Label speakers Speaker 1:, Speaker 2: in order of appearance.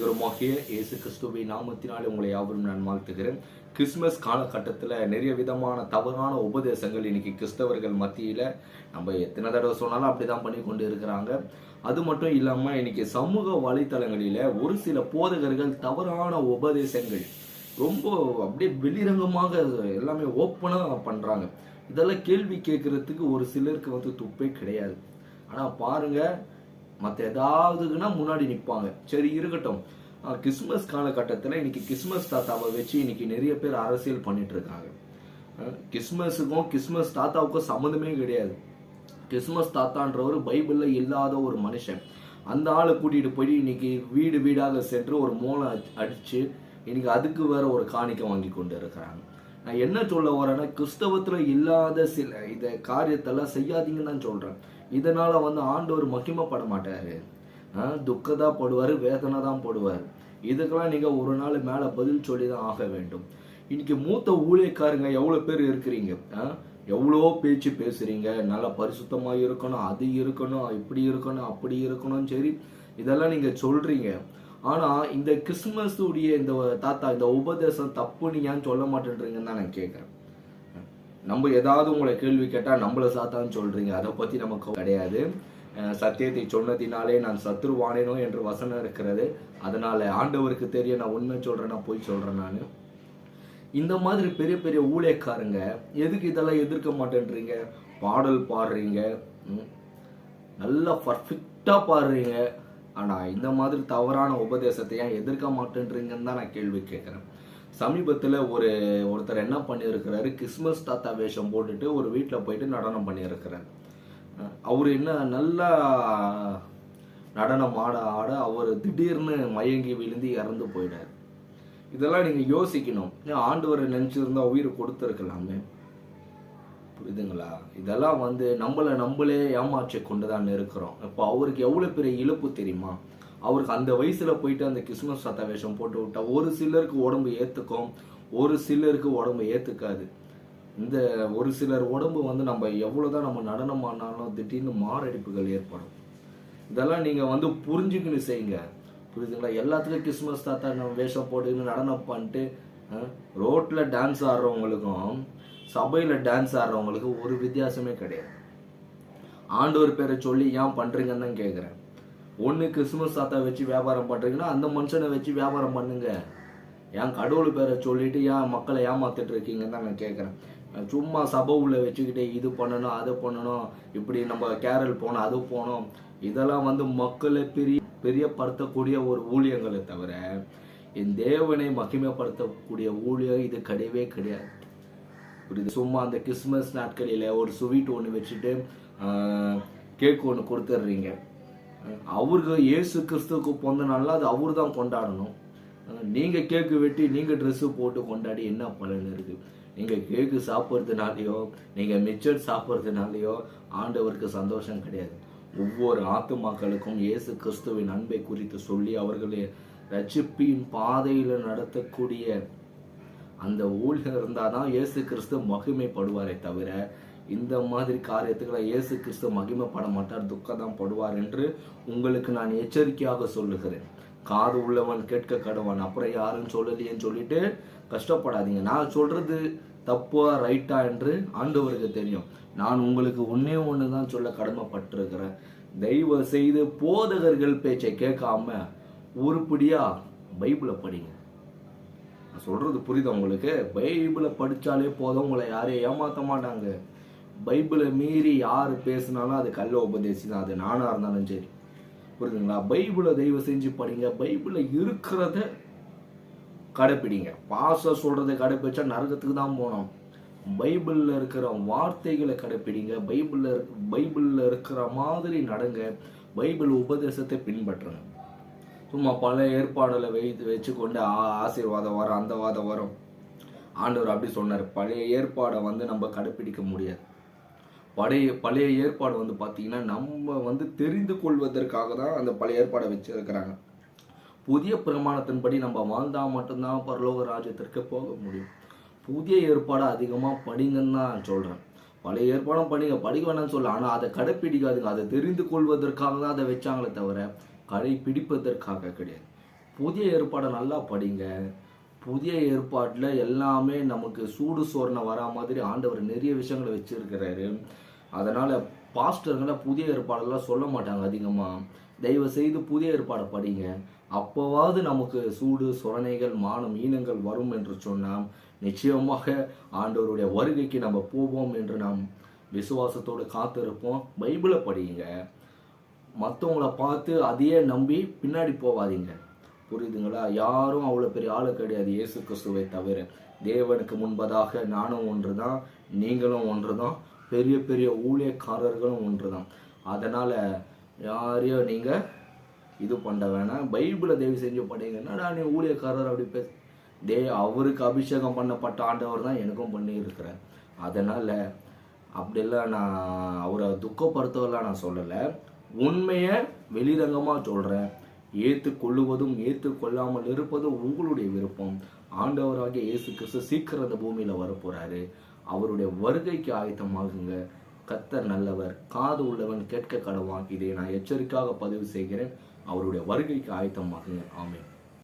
Speaker 1: தூரமாகிய இயேசு கிறிஸ்துவை நாமத்தினாலே உங்களை யாவரும் நான் வாழ்த்துகிறேன். கிறிஸ்மஸ் காலகட்டத்தில் நிறைய விதமான தவறான உபதேசங்கள் இன்னைக்கு கிறிஸ்தவர்கள் மத்தியில் நம்ம எத்தனை தடவை சொன்னாலும் அப்படிதான் பண்ணி கொண்டு இருக்கிறாங்க. அது மட்டும் இல்லாமல் இன்னைக்கு சமூக வலைத்தளங்களில் ஒரு சில போதகர்கள் தவறான உபதேசங்கள் ரொம்ப அப்படியே வெளிரங்கமாக எல்லாமே ஓப்பனாக பண்ணுறாங்க இதெல்லாம் கேள்வி கேட்குறதுக்கு ஒரு சிலருக்கு வந்து துப்பே கிடையாது. ஆனால் பாருங்கள் மற்ற ஏதாவதுக்குன்னா முன்னாடி நிற்பாங்க சரி இருக்கட்டும். கிறிஸ்மஸ் காலகட்டத்தில் இன்னைக்கு கிறிஸ்மஸ் தாத்தாவை வச்சு இன்னைக்கு நிறைய பேர் அரசியல் பண்ணிட்டு இருக்காங்க. கிறிஸ்மஸுக்கும் கிறிஸ்மஸ் தாத்தாவுக்கும் சம்மந்தமே கிடையாது. கிறிஸ்மஸ் தாத்தான்றவர் பைபிளில் இல்லாத ஒரு மனுஷன். அந்த ஆளை கூட்டிகிட்டு போய் இன்னைக்கு வீடு வீடாக சென்று ஒரு மூளை அடித்து இன்னைக்கு அதுக்கு வேற ஒரு காணிக்கை வாங்கி கொண்டு இருக்கிறாங்க. நான் என்ன சொல்ல வரேன்னா கிறிஸ்தவத்தில் இல்லாத சில இதை காரியத்தெல்லாம் செய்யாதீங்கன்னு தான் சொல்கிறேன் இதனால் வந்து ஆண்டவர் மகிமைப்பட மாட்டார். ஆஹ் தான் படுவாரு வேதனை தான் போடுவார். இதுக்கெல்லாம் நீங்கள் ஒரு நாள் மேலே பதில் சொல்லி தான் ஆக வேண்டும். இன்னைக்கு மூத்த ஊழியக்காரங்க எவ்வளோ பேர் இருக்கிறீங்க? எவ்வளோ பேச்சு பேசுகிறீங்க நல்லா பரிசுத்தமாக இருக்கணும் அது இருக்கணும் இப்படி இருக்கணும் அப்படி இருக்கணும் சரி. இதெல்லாம் நீங்கள் சொல்கிறீங்க ஆனால் இந்த கிறிஸ்மஸுடைய உடைய இந்த தாத்தா இந்த உபதேசம் தப்புன்னு ஏன் சொல்ல மாட்டேன்றீங்கன்னு தான் நான் கேட்குறேன். நம்ம ஏதாவது உங்களை கேள்வி கேட்டால் நம்மள சாத்தான்னு சொல்றீங்க. அதை பத்தி நமக்கு கிடையாது. சத்தியத்தை சொன்னதினாலே நான் சத்துருவானேனோ என்று வசனம் இருக்கிறது. அதனால ஆண்டவருக்கு தெரிய நான் உண்மை நான் போய் சொல்றேன் நான். இந்த மாதிரி பெரிய பெரிய ஊழியக்காரங்க எதுக்கு இதெல்லாம் எதிர்க்க மாட்டேன்றீங்க? பாடல் பாடுறீங்க நல்லா பர்ஃபெக்டாக பாடுறீங்க. ஆனால் இந்த மாதிரி தவறான உபதேசத்தை ஏன் எதிர்க்க மாட்டேன்றீங்கன்னு தான் நான் கேள்வி கேட்குறேன். சமீபத்தில் ஒரு ஒருத்தர் என்ன பண்ணியிருக்கிறாரு? கிறிஸ்மஸ் தாத்தா வேஷம் போட்டுட்டு ஒரு வீட்டில் போயிட்டு நடனம் பண்ணியிருக்கிறார். அவர் என்ன நல்லா நடனம் ஆட ஆட அவர் திடீர்னு மயங்கி விழுந்து இறந்து போயிட்டார். இதெல்லாம் நீங்க யோசிக்கணும். ஏன் ஆண்டவரை நினச்சிருந்தா உயிர் கொடுத்துருக்கலாமே? புரியுதுங்களா? இதெல்லாம் வந்து நம்மளை நம்மளே ஏமாற்றி கொண்டு தான் இருக்கிறோம். இப்போ அவருக்கு எவ்வளவு பெரிய இழப்பு தெரியுமா? அவருக்கு அந்த வயசுல போயிட்டு அந்த கிறிஸ்மஸ் சத்த வேஷம் போட்டு விட்டா ஒரு சிலருக்கு உடம்பு ஏத்துக்கும் ஒரு சிலருக்கு உடம்பு ஏத்துக்காது. இந்த ஒரு சிலர் உடம்பு வந்து நம்ம எவ்வளவுதான் நம்ம நடனம் ஆனாலும் திடீர்னு மாரடைப்புகள் ஏற்படும். இதெல்லாம் நீங்க வந்து புரிஞ்சுக்கின்னு செய்யுங்க. புரியுதுங்களா? எல்லாத்துக்கும் கிறிஸ்மஸ் தாத்தா நம்ம வேஷம் போட்டுக்கின்னு நடனம் பண்ணிட்டு ரோட்டில் டான்ஸ் ஆடுறவங்களுக்கும் சபையில் டான்ஸ் ஆடுறவங்களுக்கும் ஒரு வித்தியாசமே கிடையாது. ஆண்டவர் பேரை சொல்லி ஏன் பண்ணுறீங்கன்னு தான் கேட்குறேன் ஒன்று கிறிஸ்மஸ் தாத்தா வச்சு வியாபாரம் பண்ணுறீங்கன்னா அந்த மனுஷனை வச்சு வியாபாரம் பண்ணுங்க. ஏன் கடவுள் பேரை சொல்லிட்டு ஏன் மக்களை ஏமாத்திட்டு இருக்கீங்கன்னு தான் நான் கேட்குறேன் சும்மா சபை உள்ள வச்சுக்கிட்டு இது பண்ணணும் அதை பண்ணணும் இப்படி நம்ம கேரல் போனோம் அது போனோம். இதெல்லாம் வந்து மக்களை பெரிய பெரியப்படுத்தக்கூடிய ஒரு ஊழியங்களை தவிர என் தேவனை மகிமைப்படுத்தக்கூடிய ஊழியம் இது கிடையவே கிடையாது. புரியுது? சும்மா அந்த கிறிஸ்மஸ் நாட்களில் ஒரு ஸ்வீட் ஒன்று வச்சுட்டு கேக் ஒன்று கொடுத்துட்றீங்க. அவருக்கு இயேசு கிறிஸ்துவுக்கு பிறந்த நாள்ல அது அவர் தான் கொண்டாடணும் நீங்கள் கேக்கு வெட்டி நீங்கள் ட்ரெஸ்ஸு போட்டு கொண்டாடி என்ன பலன் இருக்குது நீங்கள் கேக்கு சாப்பிட்றதுனாலயோ நீங்கள் மிச்சர் சாப்பிட்றதுனாலயோ ஆண்டவருக்கு சந்தோஷம் கிடையாது. ஒவ்வொரு ஆத்துமாக்களுக்கும் இயேசு கிறிஸ்துவின் அன்பை குறித்து சொல்லி அவர்களை ரட்சிப்பின் பாதையில் நடத்தக்கூடிய அந்த ஊழியர் இருந்தால் தான் இயேசு கிறிஸ்து மகிமைப்படுவாரே தவிர இந்த மாதிரி காரியத்துக்களை இயேசு கிறிஸ்து மகிமைப்பட மாட்டார் துக்கம் தான் படுவார் என்று உங்களுக்கு நான் எச்சரிக்கையாக சொல்லுகிறேன். காது உள்ளவன் கேட்க கடவன் அப்புறம் யாருன்னு சொல்லலையேன்னு சொல்லிட்டு கஷ்டப்படாதீங்க. நான் சொல்றது தப்பா ரைட்டா என்று ஆண்டவருக்கு தெரியும். நான் உங்களுக்கு ஒன்னே ஒன்று தான் சொல்ல கடமைப்பட்டிருக்கிறேன். தயவு செய்து போதகர்கள் பேச்சை கேட்காம உருப்படியா பைபிளை படிங்க. நான் சொல்றது புரியுதா உங்களுக்கு? பைபிளை படிச்சாலே போதும் உங்களை யாரையும் ஏமாத்த மாட்டாங்க. பைபிளை மீறி யார் பேசினாலும் அது கள்ள உபதேசி தான். அது நானாக இருந்தாலும் சரி. புரியுதுங்களா பைபிளை தயவு செஞ்சு படிங்க. பைபிளில் இருக்கிறத கடைப்பிடிங்க. பாச சொல்கிறத கடைப்பிடிச்சா நரகத்துக்கு தான் போனோம் பைபிளில் இருக்கிற வார்த்தைகளை கடைப்பிடிங்க. பைபிளில் பைபிளில் இருக்கிற மாதிரி நடங்க. பைபிள் உபதேசத்தை பின்பற்றுங்க. சும்மா பல ஏற்பாடுகளை வைத்து வச்சுக்கொண்டு ஆ- ஆசீர்வாதம் வரும் அந்த வாதம் வரும். ஆண்டவர் அப்படி சொன்னார். பழைய ஏற்பாடை வந்து நம்ம கடைப்பிடிக்க முடியாது. பழைய பழைய ஏற்பாடு வந்து பார்த்தீங்கன்னா நம்ம வந்து தெரிந்து கொள்வதற்காக தான் அந்த பழைய ஏற்பாடை வச்சிருக்கிறாங்க. புதிய பிரமாணத்தின்படி நம்ம வாழ்ந்தால் மட்டும்தான் பரலோக ராஜ்யத்திற்கு போக முடியும். புதிய ஏற்பாடை அதிகமாக படிங்கன்னு தான் நான் சொல்கிறேன் பழைய ஏற்பாடும் படிங்க படிக்க வேணாம்னு சொல்ல ஆனால் அதை கடைப்பிடிக்காதுங்க. அதை தெரிந்து கொள்வதற்காக தான் அதை வச்சாங்களே தவிர கடைப்பிடிப்பதற்காக கிடையாது. புதிய ஏற்பாடை நல்லா படிங்க. புதிய ஏற்பாட்டில் எல்லாமே நமக்கு சூடு சோர்ணை வரா மாதிரி ஆண்டவர் நிறைய விஷயங்களை வச்சிருக்கிறாரு. அதனால் பாஸ்டருங்களை புதிய ஏற்பாடெல்லாம் சொல்ல மாட்டாங்க அதிகமாக தயவு செய்து புதிய ஏற்பாடை படிங்க. அப்போவாவது நமக்கு சூடு சுரணைகள் மானம் ஈனங்கள் வரும் என்று சொன்னால் நிச்சயமாக ஆண்டவருடைய வருகைக்கு நம்ம போவோம் என்று நாம் விசுவாசத்தோடு காத்திருப்போம். பைபிளை படியுங்க மற்றவங்கள பார்த்து அதையே நம்பி பின்னாடி போகாதீங்க புரியுதுங்களா யாரும் அவ்வளோ பெரிய ஆளு கிடையாது இயேசு கிறிஸ்துவை தவிர. தேவனுக்கு முன்பதாக நானும் ஒன்று தான் நீங்களும் ஒன்று தான் பெரிய பெரிய ஊழியக்காரர்களும் ஒன்று தான் அதனால் யாரையும் நீங்கள் இது பண்ண வேணாம். பைபிளை தேவி செஞ்சு படிங்க. என்னடா நீ ஊழியக்காரர் அப்படி பே? தே அவருக்கு அபிஷேகம் பண்ணப்பட்ட ஆண்டவர் தான் எனக்கும் பண்ணியிருக்கிறேன் அதனால் அப்படிலாம் நான் அவரை துக்கப்படுத்தவெல்லாம் நான் சொல்லலை. உண்மையை வெளிரங்கமாக சொல்கிறேன் ஏற்றுக்கொள்ளுவதும் ஏற்றுக்கொள்ளாமல் இருப்பதும் உங்களுடைய விருப்பம். ஆண்டவராகிய இயேசு கிறிஸ்து சீக்கிரம் அந்த பூமியில் வரப்போகிறாரு அவருடைய வருகைக்கு ஆயத்தமாகுங்க. கத்தர் நல்லவர் காது உள்ளவன் கேட்க கடவான். இதை நான் எச்சரிக்கையாக பதிவு செய்கிறேன். அவருடைய வருகைக்கு ஆயத்தமாகுங்க. ஆமே